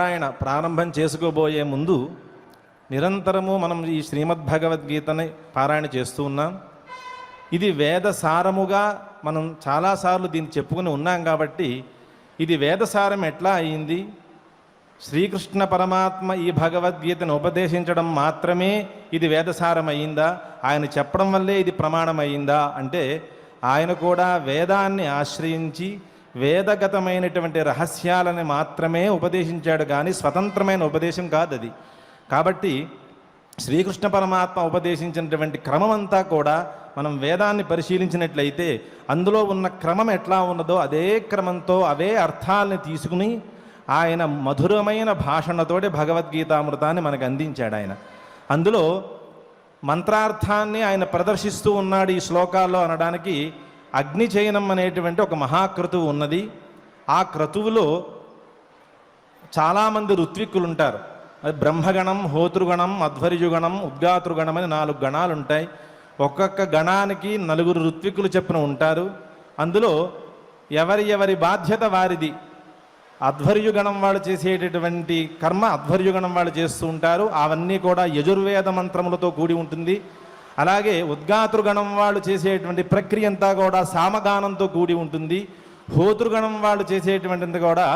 పారాయణ ప్రారంభం చేసుకోబోయే ముందు నిరంతరము మనం ఈ శ్రీమద్ భగవద్గీతని పారాయణ చేస్తూ ఉన్నాం. ఇది వేద సారముగా మనం చాలాసార్లు దీన్ని చెప్పుకుని ఉన్నాం కాబట్టి ఇది వేదసారం ఎట్లా అయింది? శ్రీకృష్ణ పరమాత్మ ఈ భగవద్గీతను ఉపదేశించడం మాత్రమే ఇది వేదసారం అయిందా? ఆయన చెప్పడం వల్లే ఇది ప్రమాణం అయిందా? అంటే ఆయన కూడా వేదాన్ని ఆశ్రయించి వేదగతమైనటువంటి రహస్యాలని మాత్రమే ఉపదేశించాడు కానీ స్వతంత్రమైన ఉపదేశం కాదు అది కాబట్టి శ్రీకృష్ణ పరమాత్మ ఉపదేశించినటువంటి క్రమం అంతా కూడా మనం వేదాన్ని పరిశీలించినట్లయితే అందులో ఉన్న క్రమం ఎట్లా ఉన్నదో అదే క్రమంతో అవే అర్థాలని తీసుకుని ఆయన మధురమైన భాషణతోటి భగవద్గీతామృతాన్ని మనకు అందించాడు ఆయన. అందులో మంత్రార్థాన్ని ఆయన ప్రదర్శిస్తూ ఉన్నాడు ఈ శ్లోకాల్లో అనడానికి అగ్నిచయనం అనేటువంటి ఒక మహాక్రతువు ఉన్నది. ఆ క్రతువులో చాలామంది ఋత్విక్కులు ఉంటారు అది బ్రహ్మగణం హోతృగణం అధ్వర్యుగణం ఉద్గాతృగణం అని నాలుగు గణాలు ఉంటాయి ఒక్కొక్క గణానికి నలుగురు ఋత్విక్కులు చెప్పిన ఉంటారు. అందులో ఎవరి ఎవరి బాధ్యత వారిది. అధ్వర్యుగణం వాళ్ళు చేసేటటువంటి కర్మ అధ్వర్యుగణం వాళ్ళు చేస్తూ ఉంటారు. అవన్నీ కూడా యజుర్వేద మంత్రములతో కూడి ఉంటుంది. అలాగే ఉద్గాతృగణం వాళ్ళు చేసేటువంటి ప్రక్రియ అంతా కూడా సామగానంతో కూడి ఉంటుంది. హోతృగణం వాళ్ళు చేసేటువంటిది కూడా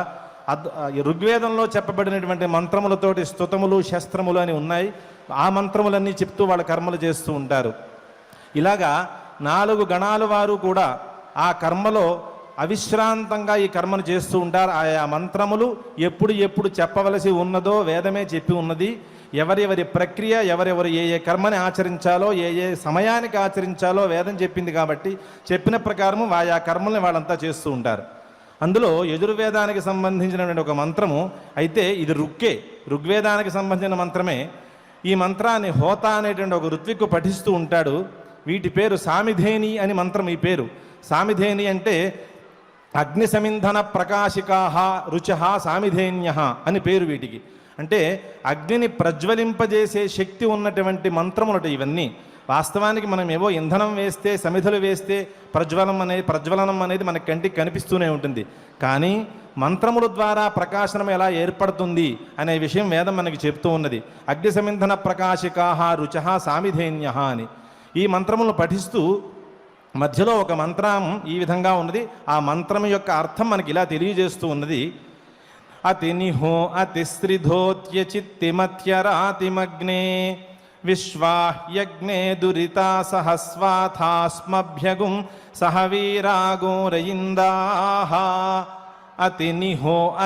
అద్ ఋగ్వేదంలో చెప్పబడినటువంటి మంత్రములతోటి స్తుతములు శస్త్రములు అని ఉన్నాయి. ఆ మంత్రములన్నీ చెప్తూ వాళ్ళ కర్మలు చేస్తూ ఉంటారు. ఇలాగా నాలుగు గణాల వారు కూడా ఆ కర్మలో అవిశ్రాంతంగా ఈ కర్మను చేస్తూ ఉంటారు. ఆయా మంత్రములు ఎప్పుడు ఎప్పుడు చెప్పవలసి ఉన్నదో వేదమే చెప్పి ఉన్నది. ఎవరెవరి ప్రక్రియ ఎవరెవరు ఏ ఏ కర్మని ఆచరించాలో ఏ ఏ సమయానికి ఆచరించాలో వేదం చెప్పింది కాబట్టి చెప్పిన ప్రకారము ఆయా కర్మల్ని వాళ్ళంతా చేస్తూ ఉంటారు. అందులో యజుర్వేదానికి సంబంధించినటువంటి ఒక మంత్రము అయితే ఇది రుక్కే ఋగ్వేదానికి సంబంధించిన మంత్రమే. ఈ మంత్రాన్ని హోత అనేటువంటి ఒక ఋత్విక్కు పఠిస్తూ ఉంటాడు. వీటి పేరు సామిధేని అని మంత్రం ఈ పేరు. సామిధేని అంటే అగ్నిసమింధన ప్రకాశికాహ రుచ సామిధేన్య అని పేరు వీటికి. అంటే అగ్నిని ప్రజ్వలింపజేసే శక్తి ఉన్నటువంటి మంత్రములట ఇవన్నీ. వాస్తవానికి మనం ఏవో ఇంధనం వేస్తే సమిధులు వేస్తే ప్రజ్వలం అనేది ప్రజ్వలనం అనేది మన కంటికి కనిపిస్తూనే ఉంటుంది. కానీ మంత్రముల ద్వారా ప్రకాశనం ఎలా ఏర్పడుతుంది అనే విషయం వేదం మనకి చెప్తూ ఉన్నది. అగ్ని సమింధన ప్రకాశికాహ రుచ సామిధేన్య అని. ఈ మంత్రములను పఠిస్తూ మధ్యలో ఒక మంత్రం ఈ విధంగా ఉన్నది. ఆ మంత్రం యొక్క అర్థం మనకి ఇలా తెలియజేస్తూ ఉన్నది. అతినిహో నిహో విశ్వాహ్యగ్నే దురితా సహస్వాథాస్మభ్యగుం సహ వీరాగోరయిందాహ అతి నిహో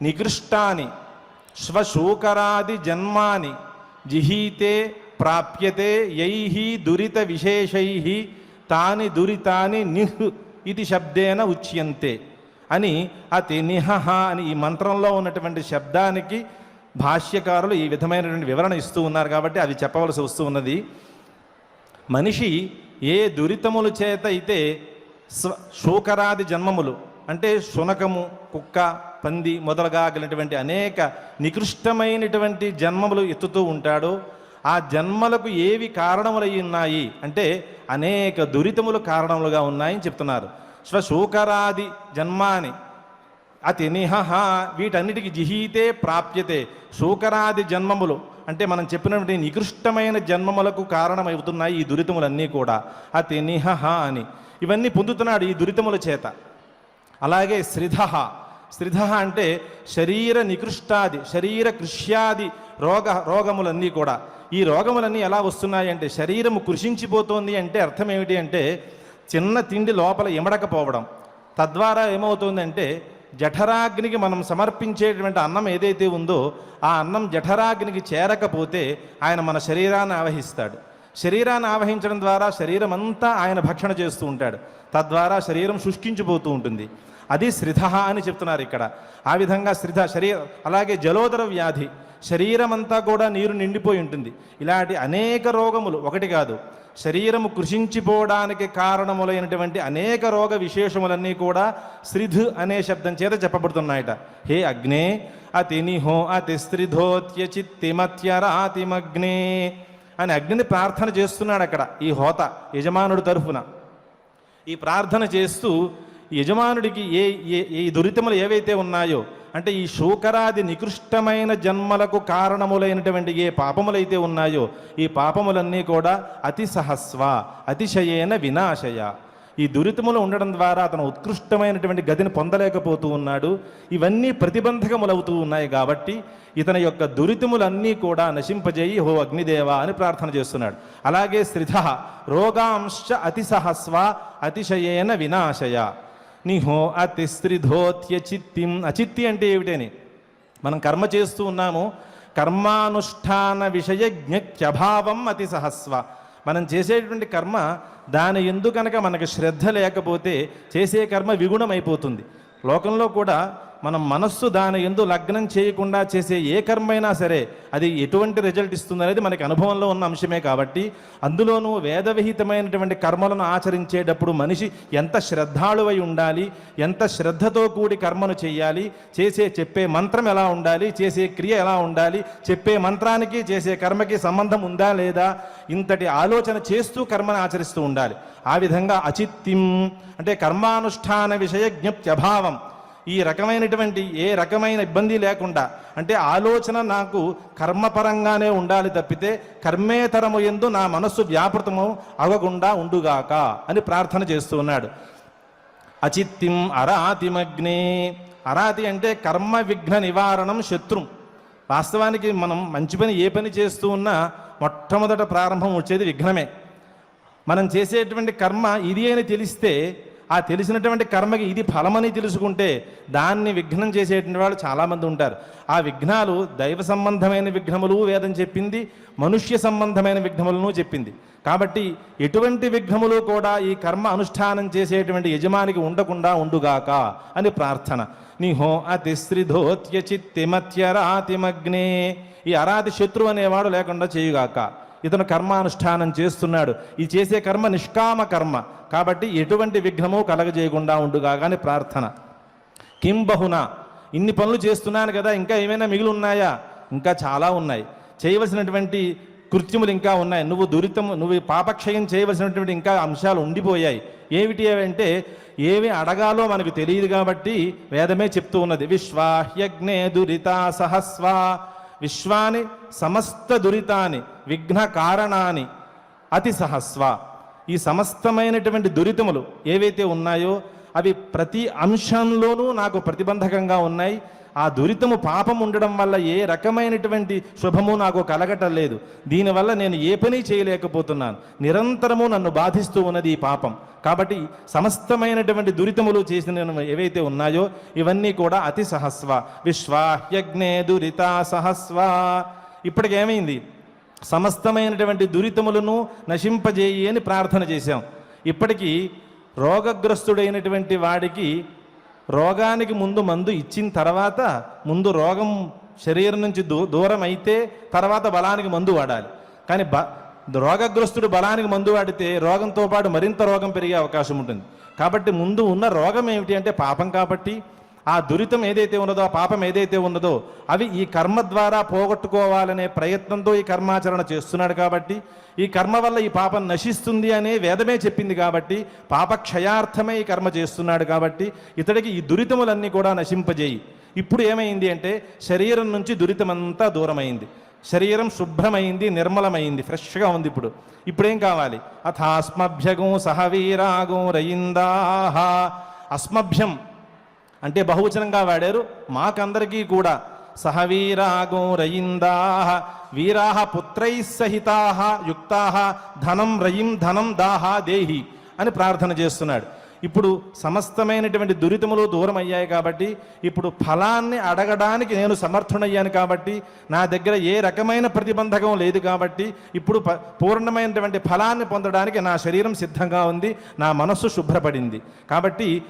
నికృష్టాని శ్వశూకరాది జన్మాని జిహీతే ప్రాప్యతే యై దురిత విశేషై తాని దురితాని నిహ్ ఇది శబ్దేన ఉచ్యంతే అని అతి నిహహ అని ఈ మంత్రంలో ఉన్నటువంటి శబ్దానికి భాష్యకారులు ఈ విధమైనటువంటి వివరణ ఇస్తూ ఉన్నారు కాబట్టి అది చెప్పవలసి వస్తూ ఉన్నది. మనిషి ఏ దురితముల చేత అయితే స్వ శూకరాది జన్మములు అంటే శునకము కుక్క పంది మొదలగాగలిగినటువంటి అనేక నికృష్టమైనటువంటి జన్మములు ఎత్తుతూ ఉంటాడో ఆ జన్మలకు ఏవి కారణములై ఉన్నాయి అంటే అనేక దురితములు కారణములుగా ఉన్నాయని చెప్తున్నారు. స్వశూకరాది జన్మాని. అతి నిహహ వీటన్నిటికి జిహీతే ప్రాప్యతే. శూకరాది జన్మములు అంటే మనం చెప్పినటువంటి నికృష్టమైన జన్మములకు కారణమవుతున్నాయి ఈ దురితములన్నీ కూడా. అతి నిహహ అని. ఇవన్నీ పొందుతున్నాడు ఈ దురితముల చేత. అలాగే శ్రిధ శ్రిధ అంటే శరీర నికృష్టాది శరీర కృష్యాది రోగ రోగములన్నీ కూడా. ఈ రోగములన్నీ ఎలా వస్తున్నాయి అంటే శరీరము కృషించిపోతోంది అంటే అర్థం ఏమిటి అంటే చిన్న తిండి లోపల ఇమడకపోవడం. తద్వారా ఏమవుతుందంటే జఠరాగ్నికి మనం సమర్పించేటువంటి అన్నం ఏదైతే ఉందో ఆ అన్నం జఠరాగ్నికి చేరకపోతే ఆయన మన శరీరాన్ని ఆవహిస్తాడు. శరీరాన్ని ఆవహించడం ద్వారా శరీరం అంతా ఆయన భక్షణ చేస్తూ ఉంటాడు. తద్వారా శరీరం శుష్కించిపోతూ ఉంటుంది. అది శ్రిధ అని చెప్తున్నారు ఇక్కడ. ఆ విధంగా శ్రిధ శరీర అలాగే జలోదర వ్యాధి శరీరం అంతా కూడా నీరు నిండిపోయి ఉంటుంది. ఇలాంటి అనేక రోగములు ఒకటి కాదు. శరీరము కృషించిపోవడానికి కారణములైనటువంటి అనేక రోగ విశేషములన్నీ కూడా శ్రిధ్ అనే శబ్దం చేత చెప్పబడుతున్నాయట. హే అగ్నే అతినిహో అతి శ్రిధోత్యచిత్తిమత్యరాతిమగ్నే అని అగ్నిని ప్రార్థన చేస్తున్నాడు అక్కడ ఈ హోత యజమానుడి తరఫున. ఈ ప్రార్థన చేస్తూ యజమానుడికి ఏ ఏ ఈ దురితములు ఏవైతే ఉన్నాయో అంటే ఈ శూకరాది నికృష్టమైన జన్మలకు కారణములైనటువంటి ఏ పాపములైతే ఉన్నాయో ఈ పాపములన్నీ కూడా అతి సహస్వ అతిశయేన వినాశయ. ఈ దురితములు ఉండడం ద్వారా అతను ఉత్కృష్టమైనటువంటి గతిని పొందలేకపోతూ ఉన్నాడు. ఇవన్నీ ప్రతిబంధకములవుతూ ఉన్నాయి కాబట్టి ఇతని యొక్క దురితములన్నీ కూడా నశింపజేయి హో అగ్నిదేవ అని ప్రార్థన చేస్తున్నాడు. అలాగే శ్రిధ రోగాంశ అతి సహస్వ అతిశయేన వినాశయ. నిహో అతిస్త్రిధోత్య చిత్తిం. అచిత్తి అంటే ఏమిటని? మనం కర్మ చేస్తూ ఉన్నాము. కర్మానుష్ఠాన విషయజ్ఞత్యభావం అతి సహస్వ మనం చేసేటువంటి కర్మ దాని ఎందు కనుక మనకు శ్రద్ధ లేకపోతే చేసే కర్మ విగుణమైపోతుంది. లోకంలో కూడా మనం మనస్సు దాని ఎందు లగ్నం చేయకుండా చేసే ఏ కర్మైనా సరే అది ఎటువంటి రిజల్ట్ ఇస్తుంది అనేది మనకి అనుభవంలో ఉన్న అంశమే కాబట్టి అందులోనూ వేదవిహితమైనటువంటి కర్మలను ఆచరించేటప్పుడు మనిషి ఎంత శ్రద్ధాళువై ఉండాలి ఎంత శ్రద్ధతో కూడి కర్మను చేయాలి చేసే చెప్పే మంత్రం ఎలా ఉండాలి చేసే క్రియ ఎలా ఉండాలి చెప్పే మంత్రానికి చేసే కర్మకి సంబంధం ఉందా లేదా ఇంతటి ఆలోచన చేస్తూ కర్మను ఆచరిస్తూ ఉండాలి. ఆ విధంగా అచిత్తిం అంటే కర్మానుష్ఠాన విషయ జ్ఞప్త్యభావం ఈ రకమైనటువంటి ఏ రకమైన ఇబ్బంది లేకుండా అంటే ఆలోచన నాకు కర్మపరంగానే ఉండాలి తప్పితే కర్మేతరము ఎందు నా మనస్సు వ్యాపృతము అవ్వకుండా ఉండుగాక అని ప్రార్థన చేస్తూ ఉన్నాడు అచిత్తిం అరాతిమగ్నే. అరాతి అంటే కర్మ విఘ్న నివారణం శత్రు. వాస్తవానికి మనం మంచి పని ఏ పని చేస్తూ ఉన్నా మొట్టమొదట ప్రారంభం వచ్చేది విఘ్నమే. మనం చేసేటువంటి కర్మ ఇది అని తెలిస్తే ఆ తెలిసినటువంటి కర్మకి ఇది ఫలమని తెలుసుకుంటే దాన్ని విఘ్నం చేసేటువంటి వాళ్ళు చాలామంది ఉంటారు. ఆ విఘ్నాలు దైవ సంబంధమైన విఘ్నములు వేదం చెప్పింది మనుష్య సంబంధమైన విఘ్నములను చెప్పింది. కాబట్టి ఎటువంటి విఘ్నములు కూడా ఈ కర్మ అనుష్ఠానం చేసేటువంటి యజమానికి ఉండకుండా ఉండుగాక అని ప్రార్థన. నిహో అతిశ్రిధోత్య చిత్తిమత్యరాతిమగ్నే ఈ అరాతి శత్రువు అనేవాడు లేకుండా చేయుగాక. ఇతను కర్మానుష్ఠానం చేస్తున్నాడు. ఈ చేసే కర్మ నిష్కామ కర్మ. కాబట్టి ఎటువంటి విఘ్నము కలగజేయకుండా ఉండుగా ప్రార్థన. కిం బహున? ఇన్ని పనులు చేస్తున్నాను కదా ఇంకా ఏమైనా మిగిలి ఉన్నాయా ఇంకా చాలా ఉన్నాయి. చేయవలసినటువంటి కృత్యములు ఇంకా ఉన్నాయి. నువ్వు దురితము నువ్వు పాపక్షయం చేయవలసినటువంటి ఇంకా అంశాలు ఉండిపోయాయి. ఏమిటి అంటే ఏమి అడగాలో మనకు తెలియదు కాబట్టి వేదమే చెప్తూ ఉన్నది. విశ్వాహ్యజ్ఞే దురితా సహస్వా. విశ్వాని సమస్త దురితాని విఘ్న కారణాన్ని అతి సహస్వ. ఈ సమస్తమైనటువంటి దురితములు ఏవైతే ఉన్నాయో అవి ప్రతి అంశంలోనూ నాకు ప్రతిబంధకంగా ఉన్నాయి. ఆ దురితము పాపం ఉండడం వల్ల ఏ రకమైనటువంటి శుభము నాకు కలగటం లేదు దీనివల్ల నేను ఏ పని చేయలేకపోతున్నాను. నిరంతరము నన్ను బాధిస్తూ ఉన్నది ఈ పాపం. కాబట్టి సమస్తమైనటువంటి దురితములు చేసిన ఏవైతే ఉన్నాయో ఇవన్నీ కూడా అతి సహస్వ. విశ్వాహ్యజ్ఞే దురిత సహస్వ. ఇప్పటికేమైంది? సమస్తమైనటువంటి దురితములను నశింపజేయి అని ప్రార్థన చేశాం. ఇప్పటికీ రోగగ్రస్తుడైనటువంటి వాడికి రోగానికి ముందు మందు ఇచ్చిన తర్వాత ముందు రోగం శరీరం నుంచి దూ దూరం అయితే తర్వాత బలానికి మందు వాడాలి. కానీ బ రోగగ్రస్తుడు బలానికి మందు వాడితే రోగంతో పాటు మరింత రోగం పెరిగే అవకాశం ఉంటుంది. కాబట్టి ముందు ఉన్న రోగం ఏమిటి అంటే పాపం కాబట్టి ఆ దురితం ఏదైతే ఉన్నదో ఆ పాపం ఏదైతే ఉన్నదో అవి ఈ కర్మ ద్వారా పోగొట్టుకోవాలనే ప్రయత్నంతో ఈ కర్మాచరణ చేస్తున్నాడు కాబట్టి ఈ కర్మ వల్ల ఈ పాపం నశిస్తుంది అనే వేదమే చెప్పింది కాబట్టి పాప క్షయార్థమే ఈ కర్మ చేస్తున్నాడు కాబట్టి ఇతడికి ఈ దురితములన్నీ కూడా నశింపజేయి. ఇప్పుడు ఏమైంది అంటే శరీరం నుంచి దురితమంతా దూరమైంది. శరీరం శుభ్రమైంది నిర్మలమైంది ఫ్రెష్గా ఉంది ఇప్పుడు. ఇప్పుడేం కావాలి? అథాస్మభ్యగం సహవీరాగం రయిందాహ. అస్మభ్యం అంటే బహువచనంగా వాడారు మాకందరికీ కూడా. సహవీరాగో రయిందా వీరాహ పుత్రై సహితా యుక్తా ధనం రయిం ధనం దాహ దేహి అని ప్రార్థన చేస్తున్నాడు. ఇప్పుడు సమస్తమైనటువంటి దురితములు దూరం అయ్యాయి కాబట్టి ఇప్పుడు ఫలాన్ని అడగడానికి నేను సమర్థుడయ్యాను కాబట్టి నా దగ్గర ఏ రకమైన ప్రతిబంధకం లేదు కాబట్టి ఇప్పుడు ప- పూర్ణమైనటువంటి ఫలాన్ని పొందడానికి నా శరీరం సిద్ధంగా ఉంది నా మనస్సు శుభ్రపడింది. కాబట్టి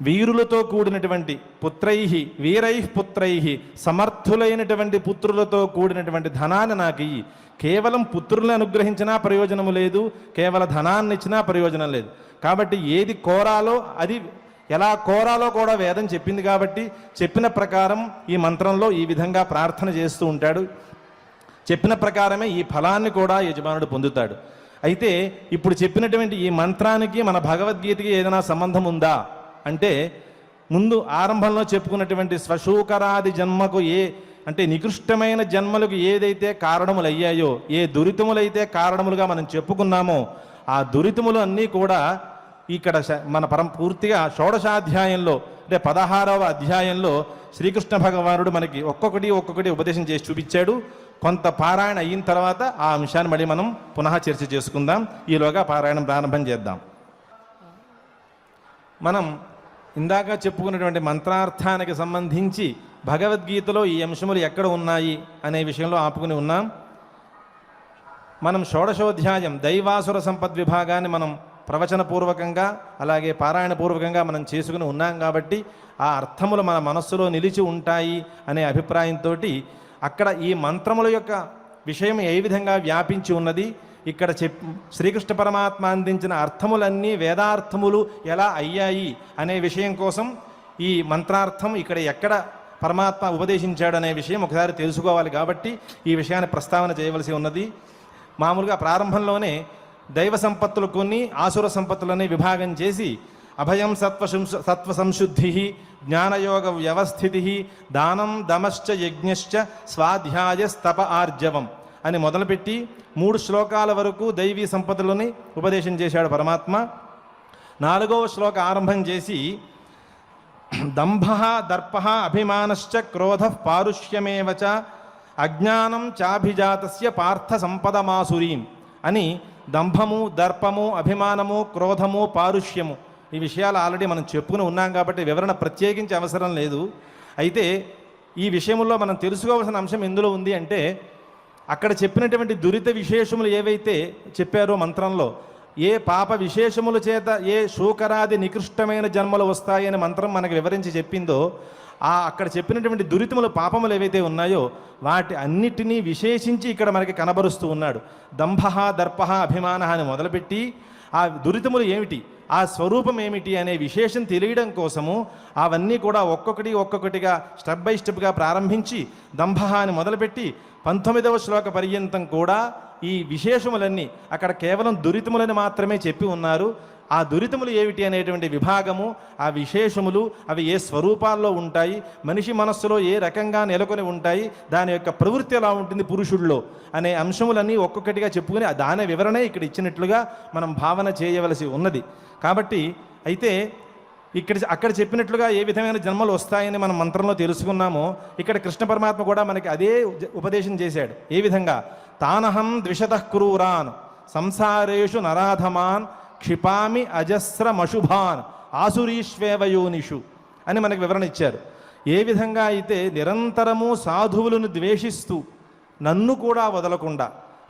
వీరులతో కూడినటువంటి పుత్రై వీరై పుత్రై సమర్థులైనటువంటి పుత్రులతో కూడినటువంటి ధనాన్ని నాకు ఇయ్యి. కేవలం పుత్రులను అనుగ్రహించినా ప్రయోజనము లేదు కేవలం ధనాన్ని ఇచ్చినా ప్రయోజనం లేదు. కాబట్టి ఏది కోరాలో అది ఎలా కోరాలో కూడా వేదం చెప్పింది కాబట్టి చెప్పిన ప్రకారం ఈ మంత్రంలో ఈ విధంగా ప్రార్థన చేస్తూ ఉంటాడు. చెప్పిన ప్రకారమే ఈ ఫలాన్ని కూడా యజమానుడు పొందుతాడు. అయితే ఇప్పుడు చెప్పినటువంటి ఈ మంత్రానికి మన భగవద్గీతకి ఏదైనా సంబంధం ఉందా? అంటే ముందు ఆరంభంలో చెప్పుకున్నటువంటి స్వశూకరాది జన్మకు ఏ అంటే నికృష్టమైన జన్మలకు ఏదైతే కారణములు అయ్యాయో ఏ దురితములైతే కారణములుగా మనం చెప్పుకున్నామో ఆ దురితములు అన్నీ కూడా ఇక్కడ మన పరం పూర్తిగా షోడశాధ్యాయంలో అంటే పదహారవ అధ్యాయంలో శ్రీకృష్ణ భగవానుడు మనకి ఒక్కొక్కటి ఒక్కొక్కటి ఉపదేశం చేసి చూపించాడు. కొంత పారాయణ అయిన తర్వాత ఆ అంశాన్ని మళ్ళీ మనం పునః చర్చ చేసుకుందాం. ఈలోగా పారాయణం ప్రారంభం చేద్దాం. మనం ఇందాక చెప్పుకున్నటువంటి మంత్రార్థానికి సంబంధించి భగవద్గీతలో ఈ అంశములు ఎక్కడ ఉన్నాయి అనే విషయంలో ఆపుకుని ఉన్నాం. మనం షోడశోధ్యాయం దైవాసుర సంపద్ విభాగాన్ని మనం ప్రవచనపూర్వకంగా అలాగే పారాయణపూర్వకంగా మనం చేసుకుని ఉన్నాం కాబట్టి ఆ అర్థములు మన మనస్సులో నిలిచి ఉంటాయి అనే అభిప్రాయంతో అక్కడ ఈ మంత్రముల యొక్క విషయం ఏ విధంగా వ్యాపించి ఉన్నది ఇక్కడ చెప్ శ్రీకృష్ణ పరమాత్మ అందించిన అర్థములన్నీ వేదార్థములు ఎలా అయ్యాయి అనే విషయం కోసం ఈ మంత్రార్థం ఇక్కడ ఎక్కడ పరమాత్మ ఉపదేశించాడు అనే విషయం ఒకసారి తెలుసుకోవాలి కాబట్టి ఈ విషయాన్ని ప్రస్తావన చేయవలసి ఉన్నది. మామూలుగా ప్రారంభంలోనే దైవ సంపత్తులు కొన్ని ఆసుర సంపత్తులని విభాగం చేసి అభయం సత్వ సత్వ సంశుద్ధి జ్ఞానయోగ వ్యవస్థితి దానం దమశ్చ యజ్ఞశ్చ స్వాధ్యాయ స్తప ఆర్జవం. అని మొదలుపెట్టి మూడు శ్లోకాల వరకు దైవీ సంపదలని ఉపదేశం చేశాడు పరమాత్మ. నాలుగవ శ్లోక ఆరంభం చేసి దంభ దర్ప అభిమానశ్చ క్రోధ పారుష్యమేవ అజ్ఞానం చాభిజాతస్య పార్థ సంపదమాసురీం అని దంభము దర్పము అభిమానము క్రోధము పారుష్యము ఈ విషయాలు ఆల్రెడీ మనం చెప్పుకుని ఉన్నాం కాబట్టి వివరణ ప్రత్యేకించి అవసరం లేదు. అయితే ఈ విషయంలో మనం తెలుసుకోవాల్సిన అంశం ఎందులో ఉంది అంటే అక్కడ చెప్పినటువంటి దురిత విశేషములు ఏవైతే చెప్పారో మంత్రంలో ఏ పాప విశేషముల చేత ఏ శూకరాది నికృష్టమైన జన్మలు వస్తాయని మంత్రం మనకు వివరించి చెప్పిందో ఆ అక్కడ చెప్పినటువంటి దురితములు పాపములు ఏవైతే ఉన్నాయో వాటి అన్నిటినీ విశేషించి ఇక్కడ మనకి కనబరుస్తూ ఉన్నాడు. దంభ దర్ప అభిమాన అని మొదలుపెట్టి ఆ దురితములు ఏమిటి? ఆ స్వరూపం ఏమిటి అనే విశేషం తెలియడం కోసము అవన్నీ కూడా ఒక్కొక్కటి ఒక్కొక్కటిగా స్టెప్ బై స్టెప్గా ప్రారంభించి దంభ అని మొదలుపెట్టి పంతొమ్మిదవ శ్లోక పర్యంతం కూడా ఈ విశేషములన్నీ అక్కడ కేవలం దురితములని మాత్రమే చెప్పి ఉన్నారు. ఆ దురితములు ఏమిటి అనేటువంటి విభాగము ఆ విశేషములు అవి ఏ స్వరూపాల్లో ఉంటాయి మనిషి మనస్సులో ఏ రకంగా నెలకొని ఉంటాయి దాని యొక్క ప్రవృత్తి ఎలా ఉంటుంది పురుషుల్లో అనే అంశములన్నీ ఒక్కొక్కటిగా చెప్పుకుని దాని వివరణే ఇక్కడ ఇచ్చినట్లుగా మనం భావన చేయవలసి ఉన్నది. కాబట్టి అయితే ఇక్కడ అక్కడ చెప్పినట్లుగా ఏ విధమైన జన్మలు వస్తాయని మనం మంత్రంలో తెలుసుకున్నామో ఇక్కడ కృష్ణ పరమాత్మ కూడా మనకి అదే ఉపదేశం చేశాడు. ఏ విధంగా? తానహం ద్విషత క్రూరాన్ సంసారేషు నరాధమాన్ క్షిపామి అజస్రమశుభాన్ ఆసురీష్వేవయోనిషు అని మనకు వివరణ ఇచ్చారు. ఏ విధంగా అయితే నిరంతరము సాధువులను ద్వేషిస్తూ నన్ను కూడా వదలకుండా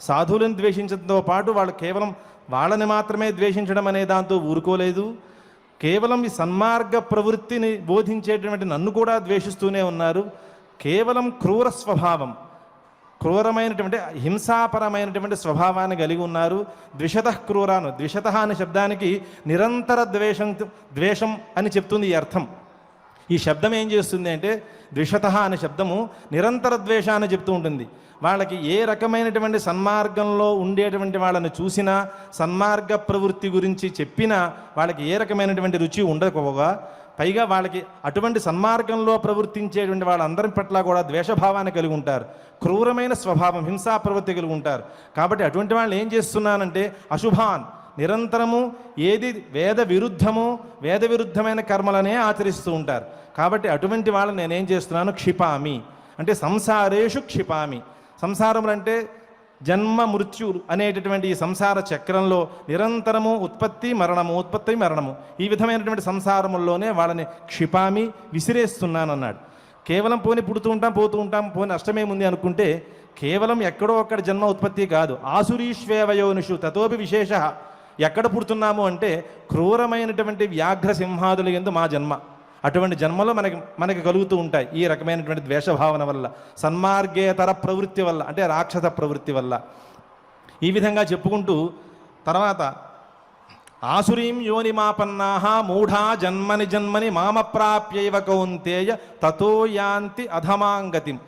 సాధువులను ద్వేషించడంతో పాటు వాళ్ళు కేవలం వాళ్ళని మాత్రమే ద్వేషించడం అనే దాంతో ఊరుకోలేదు. కేవలం ఈ సన్మార్గ ప్రవృత్తిని బోధించేటువంటి నన్ను కూడా ద్వేషిస్తూనే ఉన్నారు. కేవలం క్రూర స్వభావం క్రూరమైనటువంటి హింసాపరమైనటువంటి స్వభావాన్ని కలిగి ఉన్నారు. ద్విషత క్రూరాను ద్విషత అనే శబ్దానికి నిరంతర ద్వేషం ద్వేషం అని చెప్తుంది ఈ అర్థం. ఈ శబ్దం ఏం చేస్తుంది అంటే ద్విషత అనే శబ్దము నిరంతర ద్వేషాన్ని చెప్తూ ఉంటుంది. వాళ్ళకి ఏ రకమైనటువంటి సన్మార్గంలో ఉండేటువంటి వాళ్ళని చూసినా సన్మార్గ ప్రవృత్తి గురించి చెప్పినా వాళ్ళకి ఏ రకమైనటువంటి రుచి ఉండకపోగా పైగా వాళ్ళకి అటువంటి సన్మార్గంలో ప్రవర్తించేటువంటి వాళ్ళందరి పట్ల కూడా ద్వేషభావాన్ని కలిగి ఉంటారు. క్రూరమైన స్వభావం హింసా ప్రవృత్తి కలిగి ఉంటారు. కాబట్టి అటువంటి వాళ్ళు ఏం చేస్తున్నానంటే అశుభాన్ నిరంతరము ఏది వేద విరుద్ధమో వేద విరుద్ధమైన కర్మలనే ఆచరిస్తూ ఉంటారు. కాబట్టి అటువంటి వాళ్ళని నేనేం చేస్తున్నాను? క్షిపామి. అంటే సంసారేషు క్షిపామి. సంసారములు అంటే జన్మ మృత్యు అనేటటువంటి ఈ సంసార చక్రంలో నిరంతరము ఉత్పత్తి మరణము ఉత్పత్తి మరణము. ఈ విధమైనటువంటి సంసారముల్లోనే వాళ్ళని క్షిపామి విసిరేస్తున్నానన్నాడు. కేవలం పోని పుడుతూ ఉంటాం పోతూ ఉంటాం పోని నష్టమేముంది అనుకుంటే కేవలం ఎక్కడో ఒక్కడ జన్మ ఉత్పత్తి కాదు. ఆసురీష్వేవయోనిషు తతోపి విశేష. ఎక్కడ పుడుతున్నాము అంటే క్రూరమైనటువంటి వ్యాఘ్ర సింహాదుల ఎందు మా జన్మ. అటువంటి జన్మలో మనకి మనకి కలుగుతూ ఉంటాయి ఈ రకమైనటువంటి ద్వేషభావన వల్ల సన్మార్గేతర ప్రవృత్తి వల్ల అంటే రాక్షస ప్రవృత్తి వల్ల. ఈ విధంగా చెప్పుకుంటూ తర్వాత ఆసురీం యోనిమాపన్నా మూఢా జన్మని జన్మని మామ ప్రాప్యైవ కౌంతేయ తతో యాంతి అధమాంగతిం.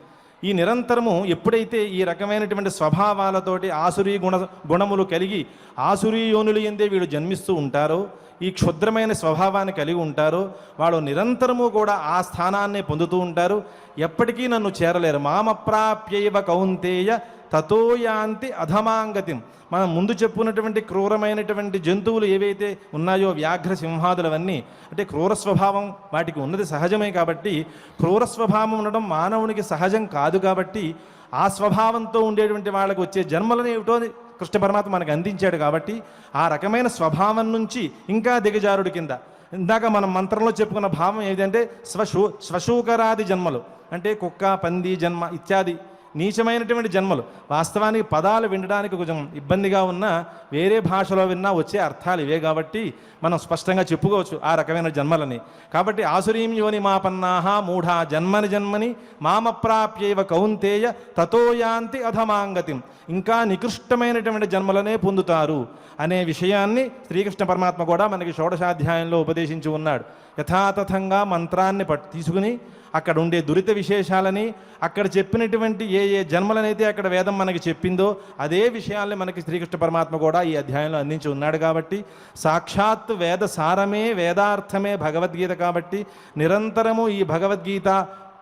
ఈ నిరంతరము ఎప్పుడైతే ఈ రకమైనటువంటి స్వభావాలతోటి ఆసురీ గుణ గుణములు కలిగి ఆసురీ యోనులు ఎందే వీడు జన్మిస్తూ ఉంటారో ఈ క్షుద్రమైన స్వభావాన్ని కలిగి ఉంటారో వాళ్ళు నిరంతరము కూడా ఆ స్థానాన్ని పొందుతూ ఉంటారు. ఎప్పటికీ నన్ను చేరలేరు. మామప్రాప్యైవ కౌంతేయ తతోయాంతి అధమాంగతిం. మనం ముందు చెప్పుకున్నటువంటి క్రూరమైనటువంటి జంతువులు ఏవైతే ఉన్నాయో వ్యాఘ్ర సింహాదులవన్నీ అంటే క్రూర స్వభావం వాటికి ఉన్నది సహజమే కాబట్టి క్రూర స్వభావం ఉండడం మానవునికి సహజం కాదు కాబట్టి ఆ స్వభావంతో ఉండేటువంటి వాళ్ళకు వచ్చే జన్మలను ఏమిటో కృష్ణ పరమాత్మ మనకు అందించాడు కాబట్టి ఆ రకమైన స్వభావం నుంచి ఇంకా దిగజారుడు కింద. ఇందాక మనం మంత్రంలో చెప్పుకున్న భావం ఏదంటే స్వశూ స్వశూకరాది జన్మలు అంటే కుక్క పంది జన్మ ఇత్యాది నీచమైనటువంటి జన్మలు. వాస్తవానికి పదాలు వినడానికి కొంచెం ఇబ్బందిగా ఉన్నా వేరే భాషలో విన్నా వచ్చే అర్థాలు ఇవే కాబట్టి మనం స్పష్టంగా చెప్పుకోవచ్చు ఆ రకమైన జన్మలని. కాబట్టి ఆసురీం యోని మాపన్నాహ మూఢా జన్మని జన్మని మామప్రాప్యైవ కౌంతేయ తతోయాంతి అధమాంగతిం. ఇంకా నికృష్టమైనటువంటి జన్మలనే పొందుతారు అనే విషయాన్ని శ్రీకృష్ణ పరమాత్మ కూడా మనకి షోడశాధ్యాయంలో ఉపదేశించి ఉన్నాడు. యథాతథంగా మంత్రాన్ని పట్ తీసుకుని అక్కడ ఉండే దురిత విశేషాలని అక్కడ చెప్పినటువంటి ఏ ఏ జన్మలనైతే అక్కడ వేదం మనకి చెప్పిందో అదే విషయాల్ని మనకి శ్రీకృష్ణ పరమాత్మ కూడా ఈ అధ్యాయంలో అందించి ఉన్నాడు కాబట్టి సాక్షాత్ వేద సారమే వేదార్థమే భగవద్గీత కాబట్టి నిరంతరము ఈ భగవద్గీత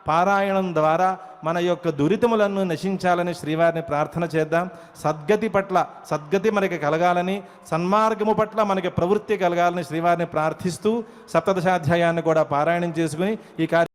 పారాయణం ద్వారా మన యొక్క దురితములను నశించాలని శ్రీవారిని ప్రార్థన చేద్దాం. సద్గతి పట్ల సద్గతి మనకి కలగాలని సన్మార్గము పట్ల మనకి ప్రవృత్తి కలగాలని శ్రీవారిని ప్రార్థిస్తూ సప్తదశాధ్యాయాన్ని కూడా పారాయణం చేసుకుని ఈ కార్య